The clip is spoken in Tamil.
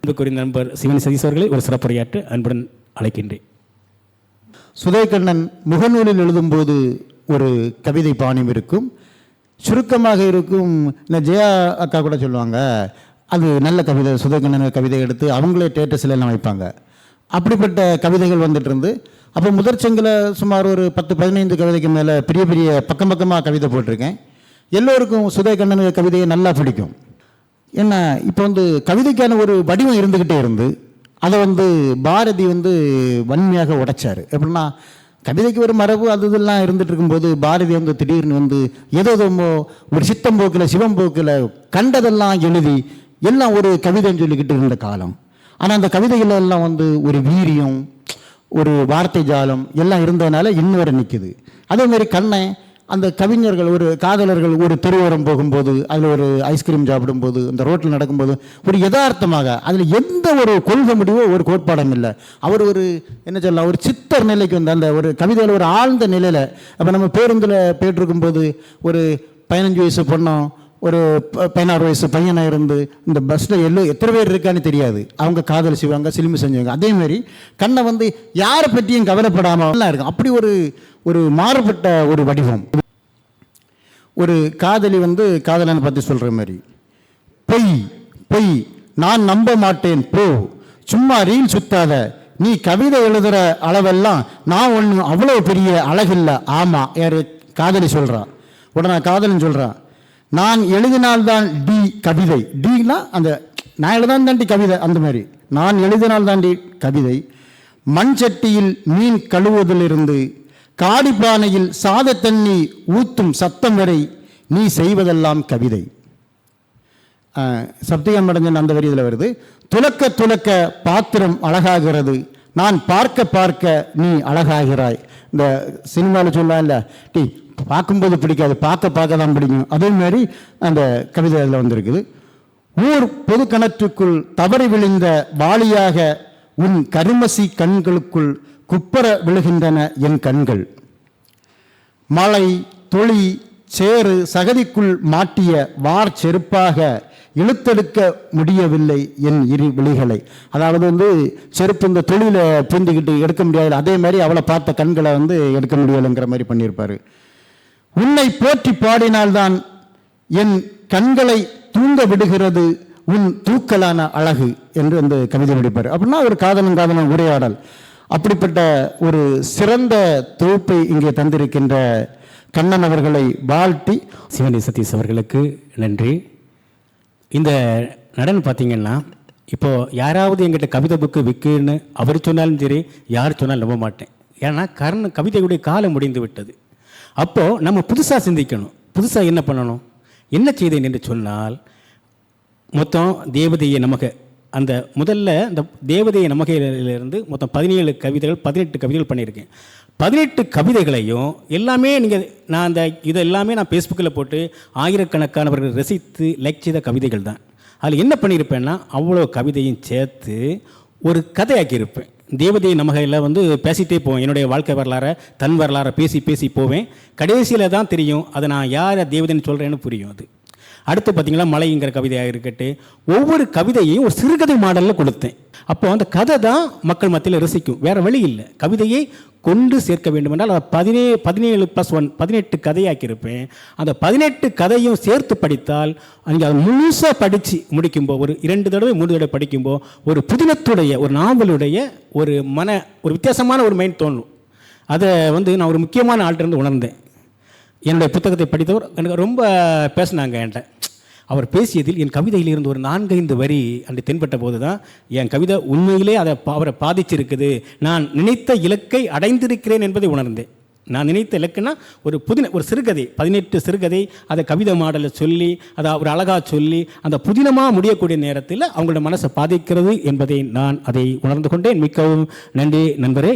அன்புக்குரிய நண்பர் சிவன் சதீஷ் அவர்களை ஒரு சிறப்புரையாற்று அன்புடன் அழைக்கின்றேன். சுதேகண்ணன் முகநூலில் எழுதும்போது ஒரு கவிதை பாணியம் இருக்கும். சுருக்கமாக இருக்கும். இந்த ஜெயா அக்கா கூட சொல்லுவாங்க அது நல்ல கவிதை சுதேகண்ணன் கவிதை எடுத்து அவங்களே டேட்டஸில் எல்லாம் வைப்பாங்க. அப்படிப்பட்ட கவிதைகள் வந்துட்டு இருந்து அப்போ முதற்சங்கில் சுமார் ஒரு பத்து பதினைந்து கவிதைக்கு மேலே பெரிய பெரிய பக்கம் பக்கமாக கவிதை போட்டிருக்கேன். எல்லோருக்கும் சுதேகண்ணன் கவிதையை நல்லா பிடிக்கும். என்ன இப்போ வந்து கவிதைக்கான ஒரு வடிவம் இருந்துக்கிட்டே இருந்து அதை வந்து பாரதி வந்து வன்மையாக உடைச்சார். எப்படின்னா கவிதைக்கு ஒரு மரபு அது இதெல்லாம் இருந்துட்டு இருக்கும்போது பாரதி வந்து திடீர்னு வந்து ஏதோ ஏதோ ஒரு சித்தம் போக்கில் சிவம் போக்கில் கண்டதெல்லாம் எழுதி எல்லாம் ஒரு கவிதைன்னு சொல்லிக்கிட்டு இருந்த காலம். ஆனால் அந்த கவிதைகள் எல்லாம் வந்து ஒரு வீரியம் ஒரு வார்த்தை ஜாலம் எல்லாம் இருந்ததுனால இன்னும் வரை நிற்குது அதேமாரி கண்ணன் அந்த கவிஞர்கள் ஒரு காதலர்கள் ஒரு தெருவோரம் போகும்போது அதில் ஒரு ஐஸ்கிரீம் சாப்பிடும்போது அந்த ரோட்டில் நடக்கும்போது ஒரு யதார்த்தமாக அதில் எந்த ஒரு கொள்கை முடிவோ ஒரு கோட்பாடம் இல்லை. அவர் ஒரு என்ன சொல்லலாம் ஒரு சித்தர் நிலைக்கு வந்து அந்த ஒரு கவிதையில் ஒரு ஆழ்ந்த நிலையில் அப்போ நம்ம பேருந்தில் போயிட்டுருக்கும்போது ஒரு பதினஞ்சு வயசு பொண்ணும் ஒரு ப- பதினாறு வயசு பையனாக இருந்து இந்த பஸ்ஸில் எல்லோ எத்தனை பேர் இருக்கான்னு தெரியாது. அவங்க காதல் செய்வாங்க சிலுமி செஞ்சுவாங்க. அதே மாதிரி கண்ணை வந்து யாரை பற்றியும் கவலைப்படாமல் இருக்கும். அப்படி ஒரு ஒரு மாறுபட்ட ஒரு வடிவம். ஒரு காதலி வந்து காதலனை பற்றி சொல்கிற மாதிரி பொய் பொய் நான் நம்ப மாட்டேன் போ. சும்மா ரீல் சுத்தாத. நீ கவிதை எழுதுகிற அளவெல்லாம் நான் ஒன்று அவ்வளோ பெரிய அழகில்லை. ஆமாம் யார்? காதலி சொல்கிறான் உடனே காதலன் சொல்கிறான் நான் எழுதினால்தான் டி கவிதை. டினா அந்த நான் எழுதான் தாண்டி கவிதை அந்த மாதிரி. நான் எழுதினால் தாண்டி கவிதை. மண் சட்டியில் மீன் கழுவுவதிலிருந்து காடிப்பானையில் சாத தண்ணி ஊத்தும் சத்தம் வரை நீ செய்வதெல்லாம் கவிதை. சப்திகம் அடைஞ்சன் அந்த வரி இதில் வருது. துலக்க துலக்க பாத்திரம் அழகாகிறது. நான் பார்க்க பார்க்க நீ அழகாகிறாய். இந்த சினிமாவில் சொல்லலாம் இல்லை டி பார்க்கும்போது பிடிக்காது பார்க்க பார்க்க தான் பிடிக்கும். அதே மாதிரி அந்த கவிதை அதில் வந்திருக்குது. ஊர் பொது கணற்றுக்குள் தவறி விழுந்த வாளியாக உன் கருமசி கண்களுக்குள் குப்பர விழுகின்றன என் கண்கள். மலை தொளி சேறு சகதிக்குள் மாட்டிய வார் செருப்பாக இழுத்தெடுக்க முடியவில்லை என் இரு விழிகளை. அதாவது வந்து செருப்பு இந்த தொழிலை பூந்திக்கிட்டு எடுக்க முடியாது அதே மாதிரி அவளை பார்த்த கண்களை வந்து எடுக்க முடியலைங்கிற மாதிரி பண்ணியிருப்பாரு. உன்னை போற்றி பாடினால்தான் என் கண்களை தூங்க விடுகிறது உன் தூக்கலான அழகு என்று அந்த கவிதை முடிப்பார் அப்படின்னா ஒரு காதலன் காதலன் உரையாடல். அப்படிப்பட்ட ஒரு சிறந்த தொகுப்பை இங்கே தந்திருக்கின்ற கண்ணன் அவர்களை வாழ்த்தி சிவனி சதீஷ் அவர்களுக்கு நன்றி. இந்த நடனம் பார்த்திங்கன்னா இப்போது யாராவது எங்கிட்ட கவிதை புக்கு விற்குன்னு அவர் சொன்னாலும் சரி யார் சொன்னாலும் நம்ப மாட்டேன். ஏன்னா கர்ண கவிதையுடைய காலம் முடிந்து விட்டது. அப்போது நம்ம புதுசாக சிந்திக்கணும். புதுசாக என்ன பண்ணணும்? என்ன செய்தேன் என்று சொன்னால் மொத்தம் தேவதையை நமக அந்த முதல்ல அந்த தேவதையை நமகையிலிருந்து மொத்தம் பதினேழு கவிதைகள் பதினெட்டு கவிதைகள் பண்ணியிருக்கேன். பதினெட்டு கவிதைகளையும் எல்லாமே நீங்கள் நான் அந்த இதை எல்லாமே நான் ஃபேஸ்புக்கில் போட்டு ஆயிரக்கணக்கானவர்கள் ரசித்து லைக் செய்த கவிதைகள் தான் அதில் என்ன பண்ணியிருப்பேன்னா அவ்வளோ கவிதையும் சேர்த்து ஒரு கதையாக்கியிருப்பேன். தேவதை நமகையில் வந்து பேசிகிட்டே போவேன். என்னுடைய வாழ்க்கை வரலாறை தன் வரலாறை பேசி பேசி போவேன். கடைசியில் தான் தெரியும் அதை நான் யாரை தேவதைன்னு சொல்கிறேன்னு புரியும் அது. அடுத்து பார்த்தீங்களா மலைங்கிற கவிதையாக இருக்கட்டும் ஒவ்வொரு கவிதையையும் ஒரு சிறுகதை மாடலில் கொடுத்தேன். அப்போ அந்த கதை தான் மக்கள் மத்தியில் ரசிக்கும். வேறு வழி இல்லை. கவிதையை கொண்டு சேர்க்க வேண்டுமென்றால் அதை பதினே பதினேழு ப்ளஸ் ஒன் பதினெட்டு கதையாக்கியிருப்பேன். அந்த பதினெட்டு கதையும் சேர்த்து படித்தால் அங்கே அதை முழுசாக படித்து முடிக்கும்போது ஒரு இரண்டு தடவை மூணு தடவை படிக்கும்போது ஒரு புதினத்துடைய ஒரு நாவலுடைய ஒரு மன ஒரு வித்தியாசமான ஒரு மைண்ட் தோணும் அதை வந்து நான் ஒரு முக்கியமான ஆள்கிட்ட இருந்து உணர்ந்தேன். என்னுடைய புத்தகத்தை படித்தவர் எனக்கு ரொம்ப பேசினாங்க என்கிட்ட. அவர் பேசியதில் என் கவிதையில் இருந்து ஒரு நான்கைந்து வரி அன்று தென்பட்ட போது தான் என் கவிதை உண்மையிலே அதை பா- அவரை பாதிச்சிருக்குது. நான் நினைத்த இலக்கை அடைந்திருக்கிறேன் என்பதை உணர்ந்தேன். நான் நினைத்த இலக்குன்னா ஒரு புதின ஒரு சிறுகதை பதினெட்டு சிறுகதை அதை கவிதை மாடலை சொல்லி அதை ஒரு அழகாக சொல்லி அந்த புதினமாக முடியக்கூடிய நேரத்தில் அவங்களோட மனசை பாதிக்கிறது என்பதை நான் அதை உணர்ந்து கொண்டேன். மிக்கவும் நன்றி நண்பரே.